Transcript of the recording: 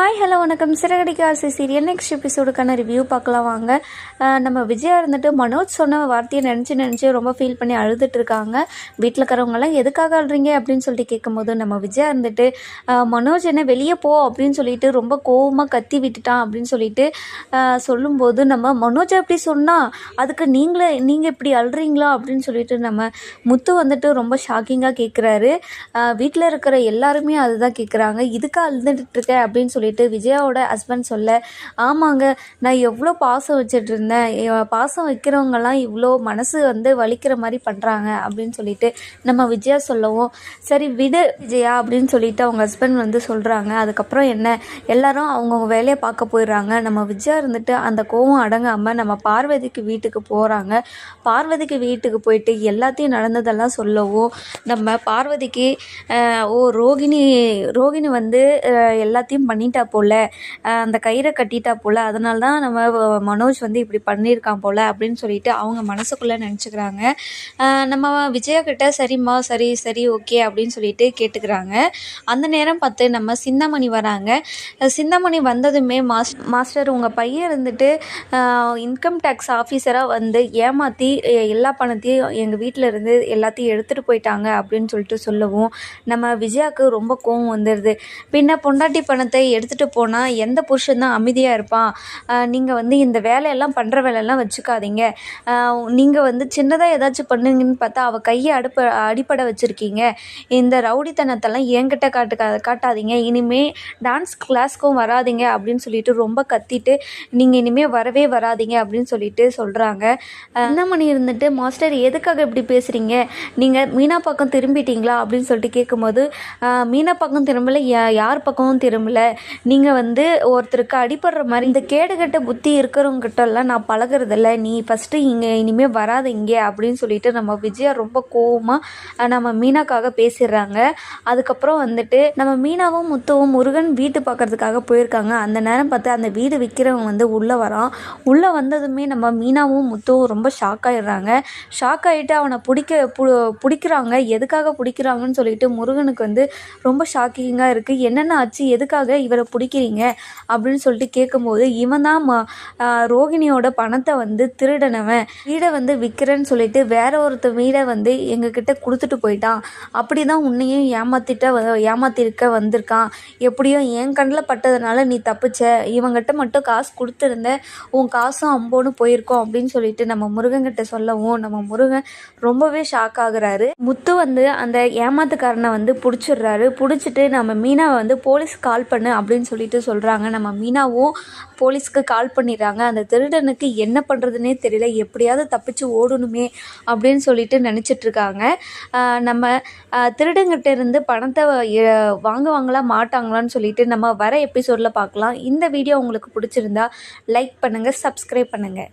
Hi hello வணக்கம். சிறகடிக்க ஆசை serial. Next எபிசோடுக்கான review பார்க்கலாம் வாங்க. நம்ம விஜயா இருந்துட்டு மனோஜ் சொன்ன வார்த்தையை நினச்சி நினச்சி ரொம்ப ஃபீல் பண்ணி அழுதுட்டு இருக்காங்க. வீட்டில் இருக்கிறவங்கலாம் எதுக்காக அழுறீங்க அப்படின்னு சொல்லிட்டு கேட்கும்போது நம்ம விஜயா இருந்துட்டு மனோஜ் என்ன வெளியே போ அப்படின்னு சொல்லிட்டு ரொம்ப கோவமாக கத்தி விட்டுட்டான் அப்படின்னு சொல்லிட்டு சொல்லும்போது நம்ம மனோஜ் அப்படி சொன்னால் அதுக்கு நீங்களே நீங்கள் இப்படி அழுறீங்களா அப்படின்னு சொல்லிட்டு நம்ம முத்து வந்துட்டு ரொம்ப ஷாக்கிங்காக கேட்குறாரு வீட்டில் இருக்கிற எல்லாருமே அதுதான் கேட்குறாங்க இதுக்காக அழுதுட்டு இருக்க அப்படின்னு சொல்லிட்டு விஜயாவோட ஹஸ்பண்ட் சொல்ல ஆமாங்க நான் எவ்வளோ பாசம் வச்சுட்டு இருந்தேன் பாசம் வைக்கிறவங்கலாம் இவ்வளோ மனசு வந்து வலிக்கிற மாதிரி பண்ணுறாங்க அப்படின்னு சொல்லிட்டு நம்ம விஜயா சொல்லவும் சரி விடு விஜயா. அப்படின்னு சொல்லிட்டு அவங்க ஹஸ்பண்ட் வந்து சொல்கிறாங்க அதுக்கப்புறம் என்ன? எல்லாரும் அவங்கவுங்க வேலையை பார்க்க போயிடுறாங்க. நம்ம விஜயா இருந்துட்டு அந்த கோவம் அடங்காமல் நம்ம பார்வதிக்கு வீட்டுக்கு போகிறாங்க பார்வதிக்கு வீட்டுக்கு போயிட்டு எல்லாத்தையும் நடந்ததெல்லாம் சொல்லவும் நம்ம பார்வதிக்கு ஓ ரோகிணி ரோகிணி வந்து எல்லாத்தையும் பண்ணி பண்ணிட்டா போல அந்த கயிறை கட்டிட்டா போல அதனால தான் நம்ம மனோஜ் வந்து இப்படி பண்ணியிருக்கான் போல அப்படின்னு சொல்லிட்டு அவங்க மனசுக்குள்ளே நினச்சிக்கிறாங்க. நம்ம விஜயா கிட்ட சரிம்மா சரி சரி ஓகே அப்படின்னு சொல்லிட்டு கேட்டுக்கிறாங்க. அந்த நேரம் பார்த்து நம்ம சிந்தாமணி வராங்க. சிந்தாமணி வந்ததுமே மாஸ் மாஸ்டர் உங்கள் பையன் இருந்துட்டு இன்கம் டேக்ஸ் ஆஃபீஸராக வந்து ஏமாற்றி எல்லா பணத்தையும் எங்கள் வீட்டில் இருந்து எல்லாத்தையும் எடுத்துகிட்டு போயிட்டாங்க அப்படின்னு சொல்லிட்டு சொல்லவும் நம்ம விஜயாவுக்கு ரொம்ப கோவம் வந்துடுது பின்ன பொண்டாட்டி பணத்தை எடுத்துகிட்டு போனால் எந்த புருஷன் தான் அமைதியாக இருப்பான்? நீங்கள் வந்து இந்த வேலையெல்லாம் பண்ணுற வேலையெல்லாம் வச்சுக்காதீங்க. நீங்கள் வந்து சின்னதாக ஏதாச்சும் பண்ணுங்கன்னு பார்த்தா அவள் கையை அடுப்ப அடிப்படை வச்சுருக்கீங்க. இந்த ரவுடித்தனத்தெல்லாம் என்கிட்ட காட்டு காட்டாதீங்க. இனிமே டான்ஸ் கிளாஸ்க்கும் வராதீங்க அப்படின்னு சொல்லிட்டு ரொம்ப கத்திட்டு நீங்கள் இனிமேல் வரவே வராதீங்க அப்படின்னு சொல்லிட்டு சொல்கிறாங்க என்ன மணி இருந்துட்டு மாஸ்டர் எதுக்காக இப்படி பேசுகிறீங்க நீங்கள் மீனா பக்கம் திரும்பிட்டீங்களா? அப்படின்னு சொல்லிட்டு கேட்கும்போது மீனா பக்கம் திரும்பல யா- யார் பக்கமும் திரும்பலை. நீங்கள் வந்து ஒருத்தருக்கு அடிபடுற மாதிரி இந்த கேடுகட்ட புத்தி இருக்கிறவங்கிட்டலாம் நான் பழகுறதில்ல. நீ ஃபஸ்ட்டு இங்கே இனிமேல் வராத இங்கே அப்படின்னு சொல்லிட்டு நம்ம விஜயா ரொம்ப கோவமாக நம்ம மீனாக்காக பேசிடுறாங்க. அதுக்கப்புறம் வந்துட்டு நம்ம மீனாவும் முத்துவும் முருகன் வீட்டு பார்க்கறதுக்காக போயிருக்காங்க. அந்த நேரம் பார்த்து அந்த வீடு விற்கிறவங்க வந்து உள்ளே வரான். உள்ளே வந்ததுமே நம்ம மீனாவும் முத்துவும் ரொம்ப ஷாக் ஆகிடுறாங்க ஷாக் ஆகிட்டு அவனை பிடிக்க பு பிடிக்கிறாங்க. எதுக்காக பிடிக்கிறாங்கன்னு சொல்லிட்டு முருகனுக்கு வந்து ரொம்ப ஷாக்கிங்காக இருக்குது என்னென்ன ஆச்சு? எதுக்காக இவர் பிடிக்கிறீங்க அப்படின்னு சொல்லிட்டு கேட்கும்போது இவன் தான் ரோகிணியோட பணத்தை வந்து திருடனவன். வீடை வந்து விற்கிறேன்னு சொல்லிட்டு வேற ஒருத்த வீடை வந்து எங்ககிட்ட கொடுத்துட்டு போயிட்டான். அப்படி தான் உன்னையும் ஏமாத்திட்ட வ- ஏமாத்திருக்க வந்திருக்கான். எப்படியும் என் கண்ணில் பட்டதுனால நீ தப்பிச்ச. இவங்கிட்ட மட்டும் காசு கொடுத்துருந்த உன் காசும் அம்போன்னு போயிருக்கோம் அப்படின்னு சொல்லிட்டு நம்ம முருகன்கிட்ட சொல்லவும் நம்ம முருகன் ரொம்பவே ஷாக் ஆகுறாரு. முத்து வந்து அந்த ஏமாத்துக்காரனை வந்து பிடிச்சிடுறாரு. பிடிச்சிட்டு நம்ம மீனாவை வந்து போலீஸ் கால் பண்ணு அப்படின்னு அப்படின்னு சொல்லிட்டு சொல்கிறாங்க நம்ம மீனாவும் போலீஸ்க்கு கால் பண்ணிடுறாங்க. அந்த திருடனுக்கு என்ன பண்ணுறதுனே தெரியல. எப்படியாவது தப்பிச்சு ஓடணுமே அப்படின்னு சொல்லிட்டு நினச்சிட்ருக்காங்க நம்ம திருடங்கிட்ட இருந்து பணத்தை வாங்குவாங்களா மாட்டாங்களான்னு சொல்லிட்டு நம்ம வர எபிசோடில் பார்க்கலாம். இந்த வீடியோ உங்களுக்கு பிடிச்சிருந்தா லைக் பண்ணுங்கள் சப்ஸ்கிரைப் பண்ணுங்கள்